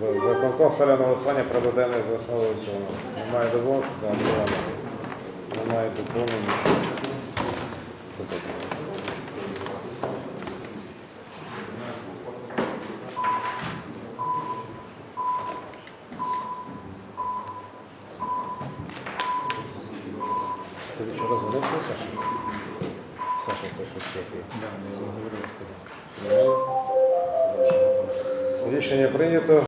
В виконком ставлю на голосування про за основу цього. Немає немає. Немає доповнення. Це так. Рішення прийнято.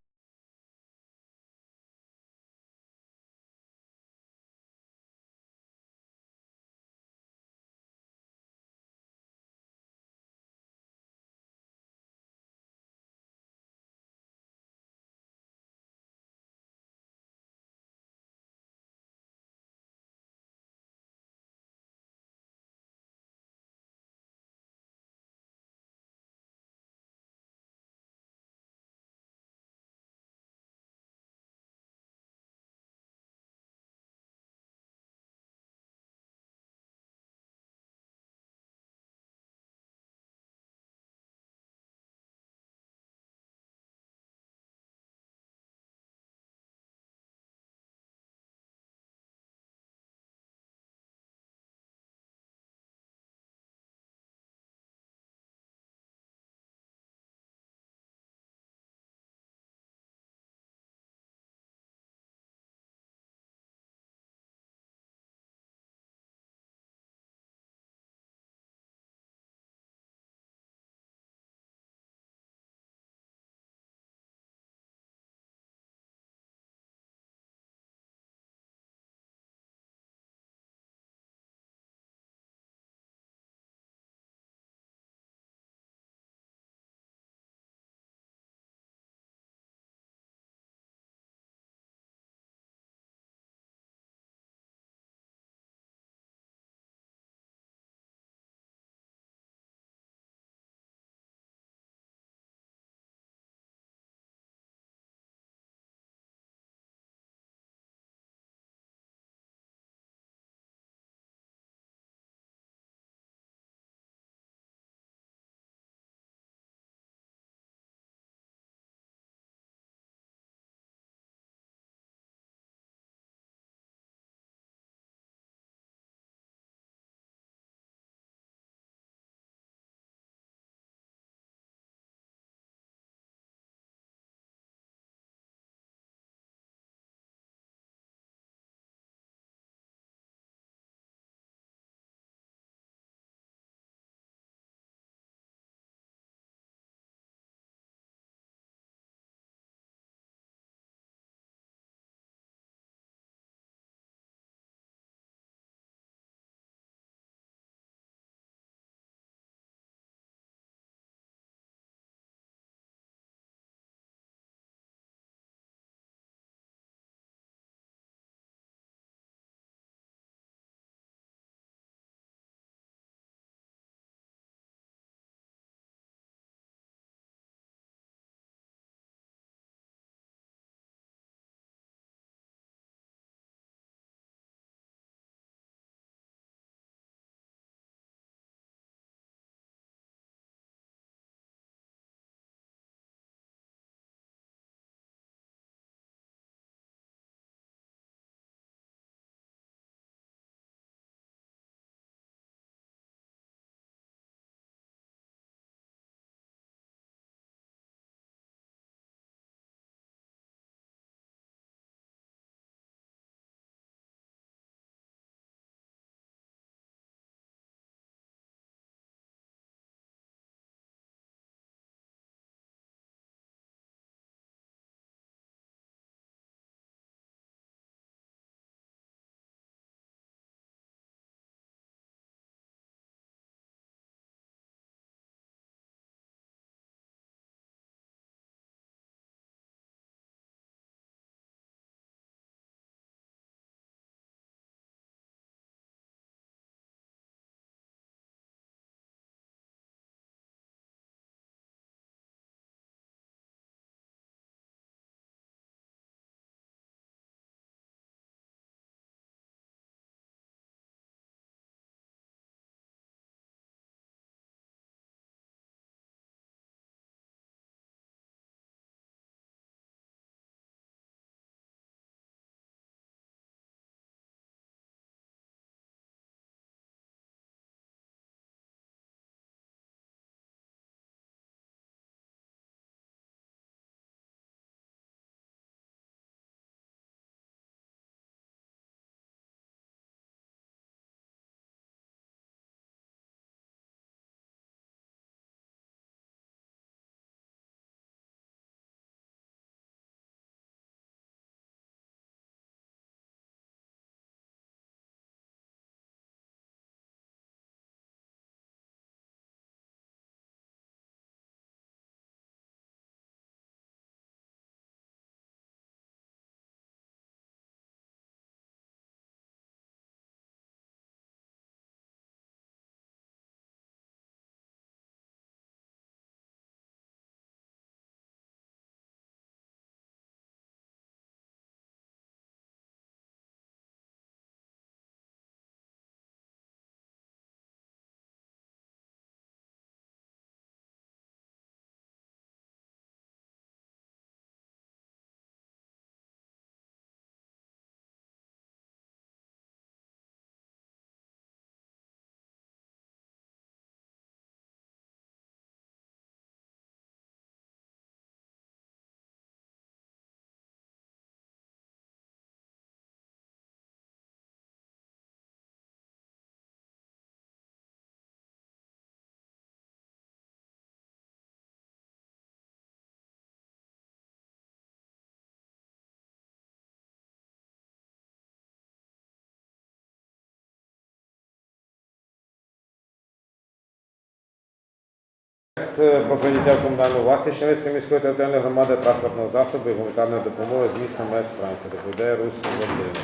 Проект е, про прийняття комунальної власності Чернівської міської територіальної громади транспортного засобу і гуманітарної допомоги з міста Мес Франції. Доповідає Рус Володимир.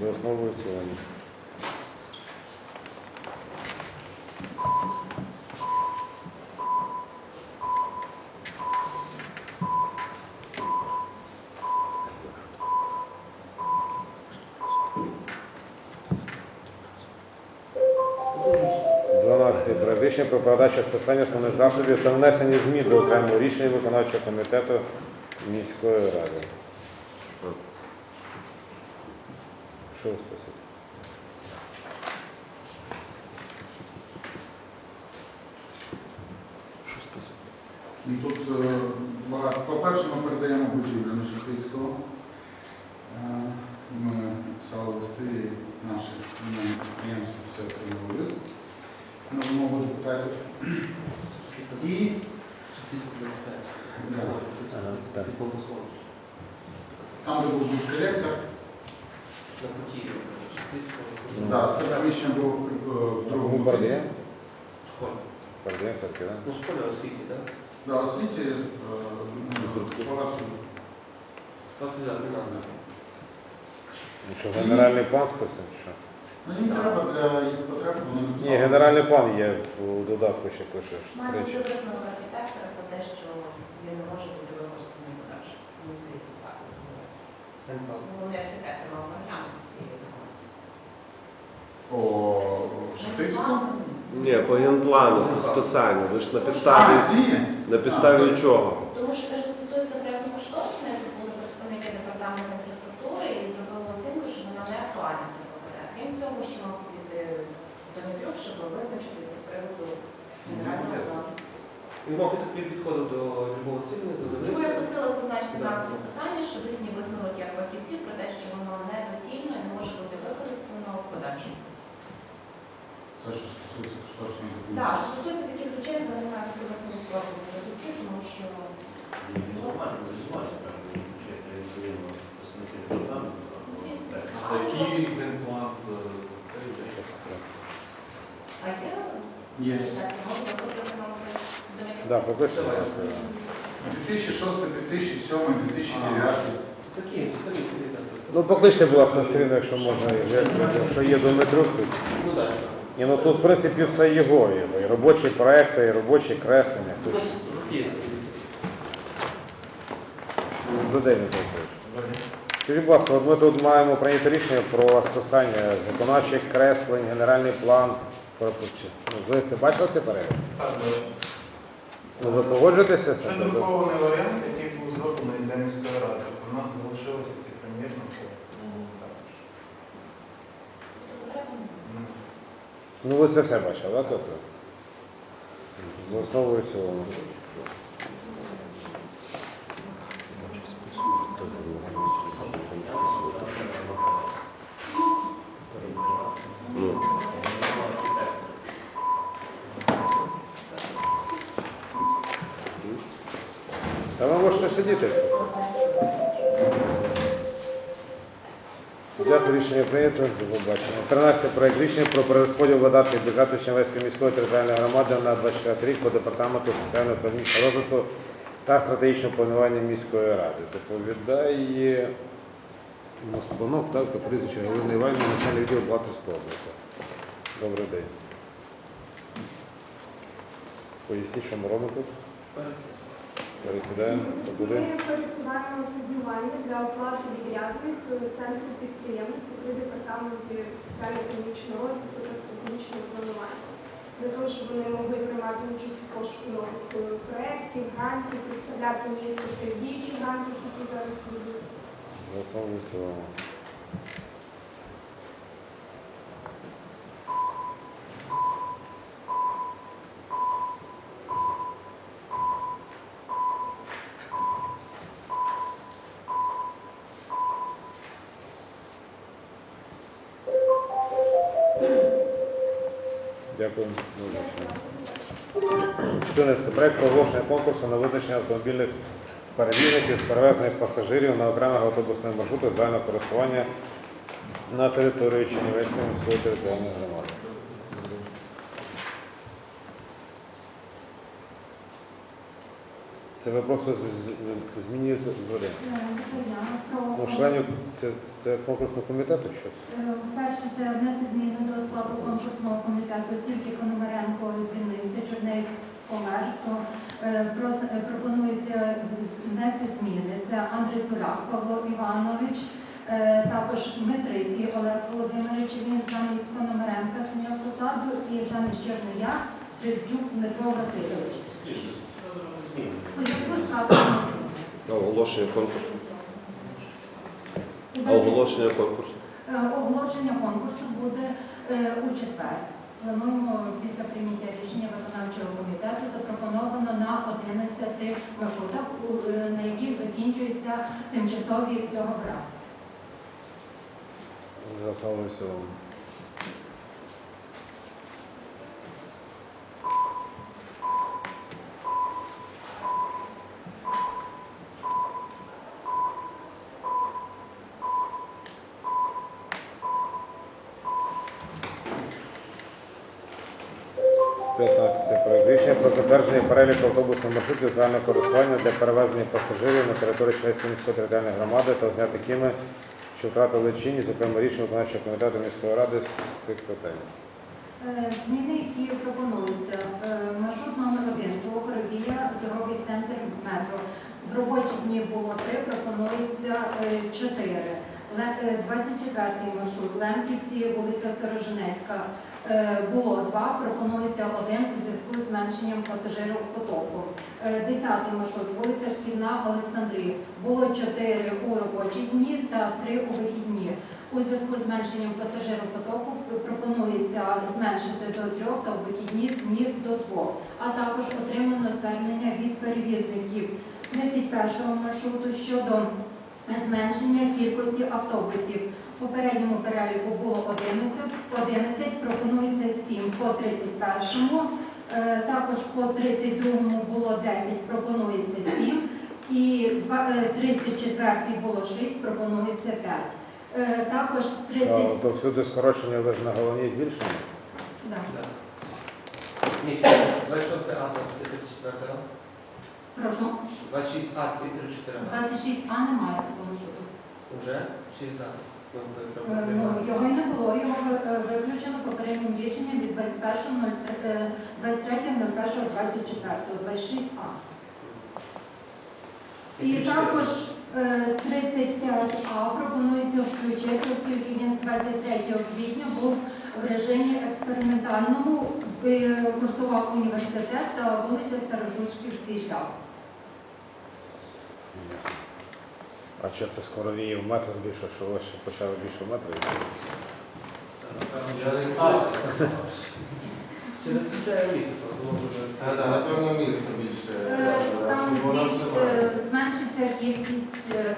За основою цілому. Проект рішення про передачу списання основних засобів та внесення змін до окремого рішення виконавчого комітету міської ради. Що ви списуєте? Ну, Тут е. По-перше, ми передаємо будівлю на Шахрицького. Е, Ми писали листи, і наші комунальні підприємства все отримали лист на вимогу депутатів. І. Там, де був директор, да, це приміщення було е, в другому Бомбардія? Школа. Бомбардія, все-таки, так? Ну, школа освіті, так? Да, освіті, ну, палацу. 29 гімназія. Ну що, генеральний план списав, чи що? Ну, їм треба для їх потреб, вони написали. Ні, генеральний план є в додатку ще пише. що Має тричі. висновок архітектора про те, що він не може бути використаний подальше. Мені здається так. Головний архітектор мав ці документи. По Шахрицькому. Ні, по генплану, по списанню. Ви ж на підставі, А, ці? на підставі чого? Тому що те, що стосується проєктно-кошторисної, тут були представники департаменту інфраструктури і зробили оцінку, що вона не актуальна це ПКД. Крім цього, ще мав підійти Дмитрюк, щоб визначитися з приводу генерального плану. Він підходив до любого цілення, до Тому я просила зазначити Да. на списання, що їхні висновок як фахівців про те, що воно недоцільно і не може бути використано в подальшому. Це що стосується кошторисної документації. Так, що стосується таких речей, за ними треба бути висновок профільних фахівців, тому що Звісно. За який генплан за, за це йде? а є Є. так, можу запросити на Дмитро. Да, ласка. 2006, 2007, 2009. Такі, такі, такі, так. Ну, покличте, будь ласка, все рівно, якщо можна, якщо є Дмитрук тут. Ну, так. Ні, ну тут, в принципі, все його. І робочі проекти, і робочі креслення. Ну, Тут є. людей не. Скажіть, будь ласка, от ми тут маємо прийняти рішення про списання виконавчих креслень, генеральний план. Про- Ну, ви це бачили цей перегляд? Так. Ну, ви погоджуєтеся з Це цим? друкований варіант, який був зроблений для міської ради. Тобто у нас залишилося ці примірно також. Тобто Ну, Ну, ви це все бачили, так? Тобто? За основою в цілому. Ну, Та ви можете сидіти. Дякую, рішення прийнято. До побачення. 13 проект рішення про перерозподіл видатків бюджету Чернівецької міської територіальної громади на 24 рік по департаменту соціально-економічного розвитку та стратегічного планування міської ради. Доповідає Москванок, так, та прізвище Галина Іванівна, начальник відділу Батовського області. Добрий день. Поясніть, що ми робимо тут? Перекидаємо? Ми користуваємо асигнування для оплати відрядних е, центру підприємництва при департаменті соціально-економічного розвитку та стратегічного планування. Для того, щоб вони могли приймати участь у пошуку нових е, проєктів, грантів, представляти місто в тих діючих грантах, які зараз ведуться. Дякую. 14. Проект проголошення конкурсу на визначення автомобільних перевізників з перевезення пасажирів на окремих автобусних маршрутах загального користування на території Чернівецької міської територіальної громади. Це ви просто змінюєте згоди. Ну, членів це, це конкурсного комітету щось? Е, Перше, це внести зміни до складу конкурсного комітету, оскільки Пономаренко звільнився, Чорней помер, то е, е, пропонується внести зміни. Це Андрій Цуляк Павло Іванович, е, також Дмитрицький Олег Володимирович, він замість Пономаренка зняв посаду, і замість Чорния Стрижчук Дмитро Васильович. Ну, оголошення конкурсу. Ну, оголошення конкурсу. Е, оголошення конкурсу буде е, у четвер. Плануємо після прийняття рішення виконавчого комітету запропоновано на 11 маршрутах, е, на яких закінчуються тимчасові договори. Запалися вам. 12. Проект рішення про затвердження переліку автобусних маршрутів загального користування для перевезення пасажирів на території Швецької міської територіальної громади та озняти такими, що втратили чинні, зокрема рішення виконавчого комітету міської ради з цих питань. Е, зміни, які пропонуються. Е, маршрут номер 1 село Коровія, торговий центр метро. В робочі дні було три, пропонується е, чотири. Ле- е, 24-й маршрут Лемківці, вулиця Сторожинецька. Е, Було два, пропонується один у зв'язку з зменшенням пасажирів потоку. Е, 10-й маршрут вулиця Шкільна Олександрія. Було чотири у робочі дні та три у вихідні. У зв'язку з зменшенням пасажиропотоку пропонується зменшити до трьох та в вихідні дні до двох. А також отримано звернення від перевізників 31-го маршруту щодо зменшення кількості автобусів. У попередньому переліку було 11, 11 пропонується 7 по 31-му, е, також по 32-му було 10, пропонується 7, і е, 34-й було 6, пропонується 5. Е, Також 30... То, то всюди скорочення лише на головній збільшення. Да. Ні, 26 А 34 А. Прошу. 26 А і 34 А. 26А немає такого маршруту. Уже? Чи зараз? Ми- Е, Ну, його й не було, його ви- е, виключено попереднім рішенням від 21.03, 23.01.24, 26А. І також е, 35А пропонується включити, оскільки він з 23 квітня був в режимі експериментальному, е, курсував університет та вулиця Старожучківський шлях. А що це скоровіє в метр збільшив, що ви ще почали більше в метр? Через це дуже. Так, так, напевно, місто більше. Е, Там збільш- е, зменшиться кількість е,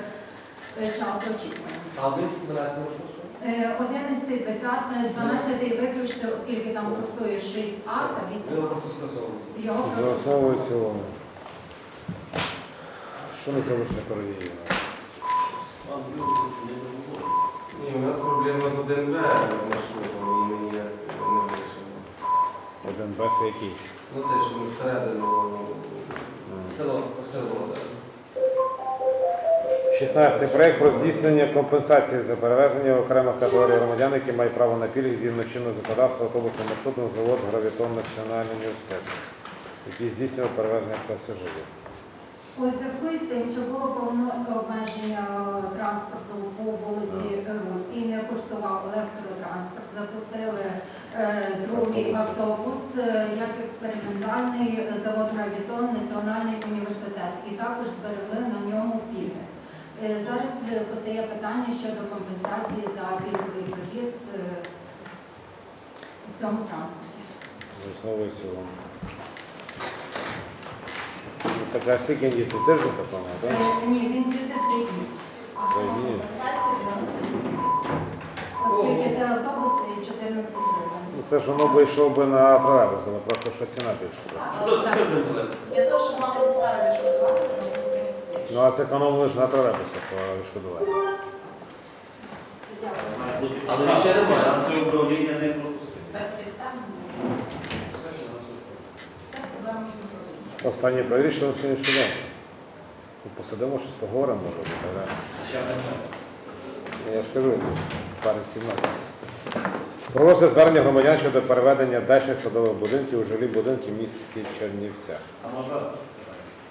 е, часу очікування. А 11 12 маршрут що? Е, 11, 20, е, 12 виключити, оскільки там курсує 6А та Ми 8А. його просто скасовуємо. Його За просто основу і в цілому. Що не не договорюють. Ні, у нас проблема з 1Б з маршрутом, і ми не вирішимо. Один без який? Ну це що ми всередину. Село, село, так. 16 проект про здійснення компенсації за перевезення окремих категорій громадян, які мають право на пільги згідно чинного законодавства автобусним маршрутом завод Гравітон Національний університет, який здійснював перевезення пасажирів. Із тим, що було повне обмеження е, транспорту по вулиці Руській, не курсував електротранспорт, запустили е, другий автобус е, як експериментальний е, завод Гравітон Національний університет і також зберегли на ньому пільги. Е, Зараз е, постає питання щодо компенсації за пільговий проїзд е, в цьому транспорті. За основу Ну, така скільки він їздить тиждень такому, так? Е, Ні, він їздив три дні. А компенсація 98 тисяч. Оскільки це автобус і 14 гривень. Ну, це ж воно би йшло би на тролейбус, але просто що ціна більша. буде. Інтелект? Для того, щоб мати підстави відшкодувати, Ну а зекономили ж на тролейбусах по відшкодуванню. Дякую. Але ще немає. Фінансове управління не пропустить. Безпідставно. Все фінансове управління. Все проблема в управлінні. Останнє правильно сьогодні судом. Ну, Посидимо, щось поговоримо, може Ще не знаю. Я ж кажу, парень 17. Про звернення громадян щодо переведення дачних садових будинків у жилі будинки в місті Чернівцях. А можна?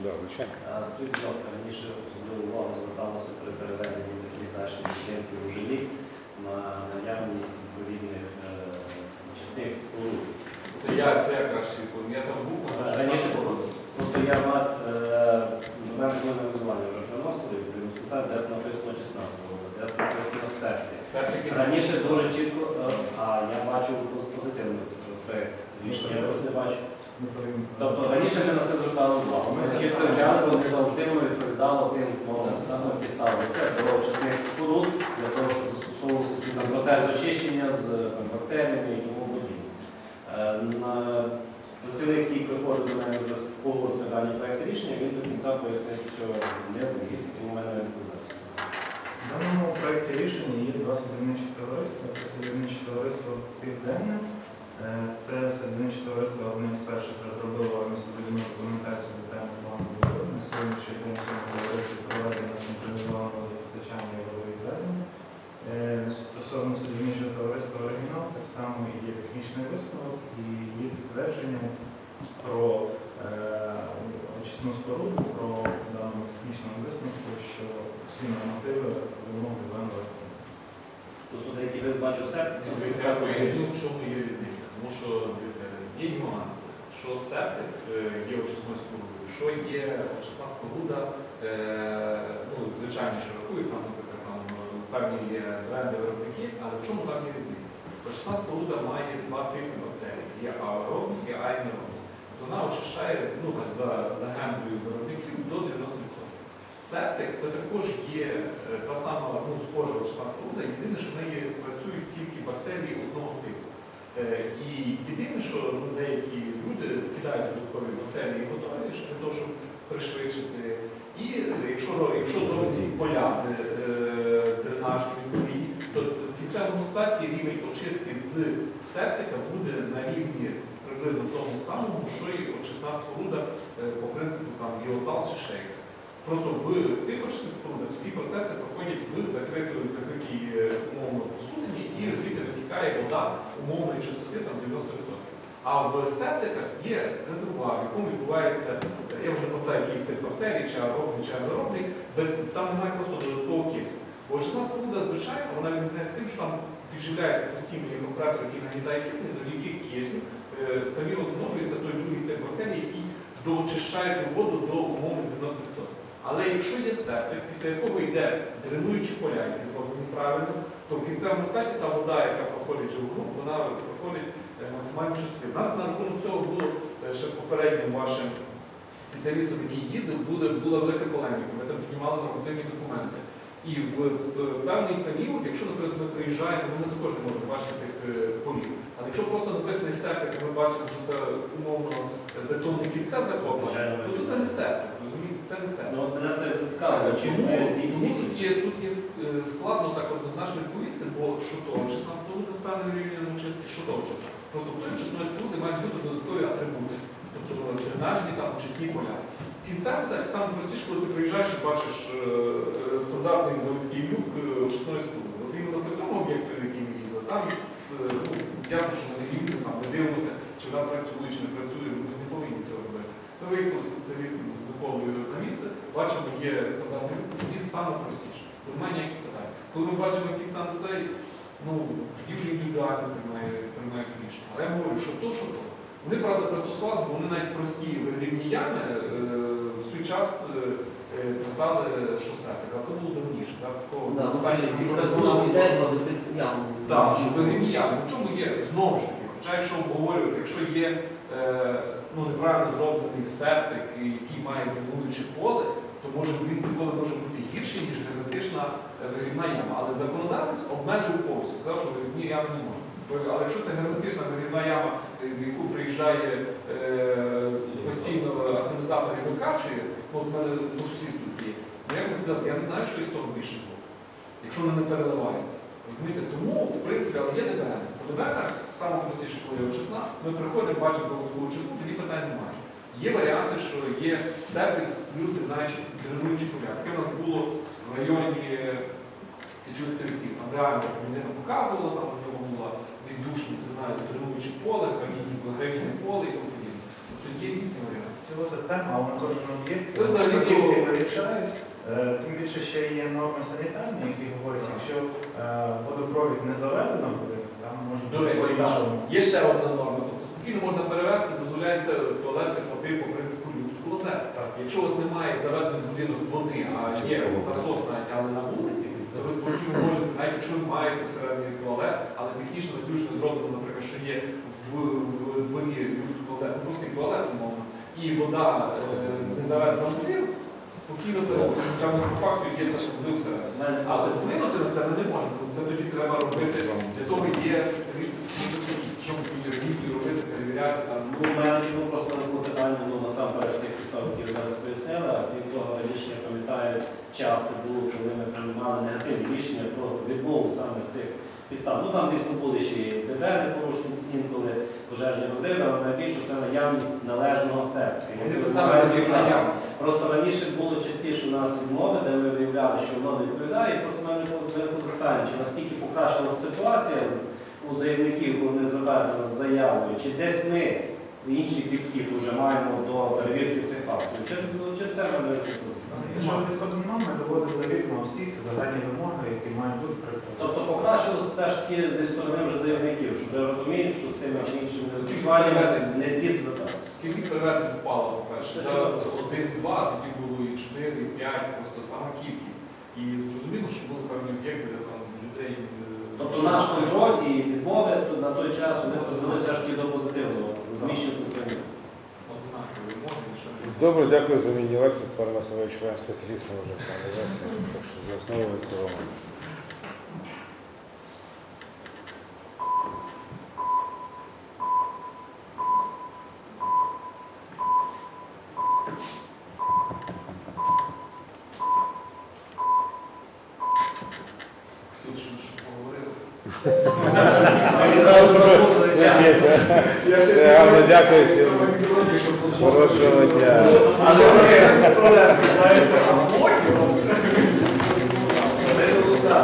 Да, звичайно. А Скажіть, будь ласка, раніше увагу зверталося при переведенні таких дачних будинків у жилі на наявність відповідних е, частин споруд. Це я, це я краще відповім. Я там був, Е, Раніше просто я мав е, до мене визування вже приносили, відповідно спитав, десь написано 16 року, десь написано септик. все-таки Раніше дуже чітко, е, а я бачив позитивний е, проект рішення, я просто не бачу. Тобто раніше ми на це звертали увагу. Ми чітко бо не завжди ми відповідали тим нормам, які ставили. Це це очисних споруд для того, щоб ці там процес очищення з там, бактеріями і тому. Е, на- Працівник, який приходив до мене вже з положення дані проєкт рішення, він до кінця пояснив, що не зміг, тому в мене не відповідальність. В даному проєкті рішення є два садівничі товариства. Це садівниче товариство Південне. Е, Це садівниче товариство одне з перших розробило містобудівну документацію детальний план забудови. Сьогоднішній цьому товаристві проведено централізоване і водовідведення. Е, Стосовно садівничого товариства оригінал, так само є технічний висновок і є підтвердження про е, очисну споруду, про в даному технічному висновку, що всі нормативи вимоги ВМВ. Тобто деякі ви Дивіться, я поясню, в чому є різниця. Тому що дивіться, є нюанси, що септик е, є очисною спорудою, що є очисна споруда, е, ну, звичайно, що рахують, там, наприклад, там певні є бренди виробники, але в чому там є різниця? Очисна споруда має два типи бактерій. Є аеробні і аенеробні. Тобто вона очищає ну, так, за легендою виробників до 90%. Септик це також є е, та сама ну, схожа очисна споруда, єдине, що в неї працюють тільки бактерії одного типу. Е, І єдине, що ну, деякі люди вкидають додаткові бактерії готові для того, щоб пришвидшити. І е, якщо, якщо зробити поля дренажні то в кінцевому результаті рівень очистки з септика буде на рівні приблизно тому самому, що і очисна споруда е, по принципу там геотал чи ще якась. Просто в цих очисних спорудах всі процеси проходять в закритій, закритій е, умовно посудині і звідти витікає вода умовної чистоти там 90%. А в септиках є резервуар, в якому відбувається, я вже пам'ятаю, який з тих бактерій, чи аеробний, чи аеробний, там немає просто додаткового кисню. Очисна споруда, звичайно, вона відрізняється тим, що там підживляється постійно компресор, який нагнітає кисень, завдяки кисню е, самі розмножується той другий тип бактерій, який доочищає ту воду до умовних 90%. Але якщо є септик, після якого йде дренуючі поля, які зроблені правильно, то в кінцевому складі та вода, яка проходить живу, вона проходить е, максимально чистоти. У нас на рахунок цього було е, ще з попереднім вашим спеціалістом, який їздив, була велика полеміка. Ми там піднімали нормативні документи. І в, в певний період, якщо, наприклад, ми приїжджаємо, ми також не можемо бачити тих е, полів. Але якщо просто написаний септик, і ми бачимо, що це умовно е, бетонне кільце закопане, то це не септик, розумієте, це не септик. Ну, мене це Чому? Тому тут є, тут є е, складно так однозначно відповісти, бо що то очисна споруда з певним рівнем що то. Просто в той очисної споруди мають бути додаткові атрибути, там очисні поля. В кінцевому так саме простіше, коли ти приїжджаєш і бачиш е, е, стандартний заводський люк е, очисної споруди. От іменно по цьому об'єкту, який ми їздили, там ну, ясно, що ми не їздимо, там не дивимося, чи вона працює, чи не працює, люди не повинні цього робити. Ми виїхали з спеціалістом з Миколою на місце, бачимо, є стандартний люк, тоді саме простіше. Немає ніяких питань. Коли ми бачимо якийсь там цей, ну, тоді вже індивідуально приймає, приймають рішення. Але я говорю, що то, що то. Вони, правда, пристосувалися, бо вони навіть прості вигрібні ями е, в свій час е, е, писали, септик, а це було давніше. Зараз такого Да, останніх ну. Так, що вигрібні ями. В чому є знову ж таки, хоча якщо обговорювати, якщо є ну, неправильно зроблений септик, який має димуюче поле, то може він ніколи може бути гірший, ніж герметична вигрібна яма. Але законодавець обмежив повністю, сказав, що вигрібні ями не можна. Але якщо це герметична вигрібна яма, в яку приїжджає е, постійно асенізатор і викачує, ну от в мене по сусідству є, ну як я не знаю, що із того більше було, якщо вона не переливається. Розумієте? Тому, в принципі, але є ДБН. По ДБН саме простіше, коли є очисна, ми приходимо, бачимо заводську очисну, тоді питань немає. Є варіанти, що є септик плюс дренуючий поля. Таке у нас було в районі Січових стрільців. Там реально мені нам показували, там у нього була віддушна, не знаю, тренуючи поле, гравійне поле і тому подібне. Тобто є різні варіанти. Ціла система, але на кожен об'єкт Це взагалі то- вирішають. Е, Тим більше ще є норми санітарні, які говорять, якщо е, водопровід не заведено там може бути по-іншому. є ще одна норма. Тобто спокійно можна перевести, дозволяється туалети води по принципу люфт клозет. Якщо у вас немає заведених будинок води, а є насос навіть, на вулиці, то ви спокійно можете, навіть якщо ви маєте всередині туалет, але технічно заключно зроблено, наприклад, що є в, в дворі люфт клозет, ну, туалет, умовно, і вода е, не заведена в двір, спокійно. Хоча по факту є всередині. Але вплинути на це ми не можемо. Це тоді треба робити. Для того є спеціалісти, щоб ревізію робити, перевіряти там. Ну, у мене чому просто не було питання, ну, насамперед цих підстав, які ви зараз пояснили, а крім того, раніше, я пам'ятаю, часто було, коли ми приймали негативні рішення про відмову саме з цих підстав. Ну, там, звісно, були ще і ДБР порушені інколи, пожежні розриви, але найбільше це наявність належного писали. Просто раніше було частіше у нас відмови, де ми виявляли, що воно не відповідає, і просто в мене було питання, чи наскільки покращилася ситуація з- у заявників, коли вони звертаються з заявою, чи десь ми інший підхід вже маємо до перевірки цих фактів. Чи, ну, чи це мене Якщо ми підходимо нам, ми доводимо до відома всіх загальні вимоги, які мають бути при Тобто покращилося все ж таки зі сторони вже заявників, що вже розуміють, що з тими чи іншими Кількість не слід звертатися. Кількість переведень впала, по-перше. Це Зараз один-два, тоді було і чотири, і п'ять, просто сама кількість. І зрозуміло, що були певні об'єкти, де там людей. Тобто наш контроль і відмови на той час вони призвели все ж таки до позитивного зміщення не Добре, дякую за міні лекцію. Тепер ми себе відчуваємо спеціаліста вже так що за основу цілому.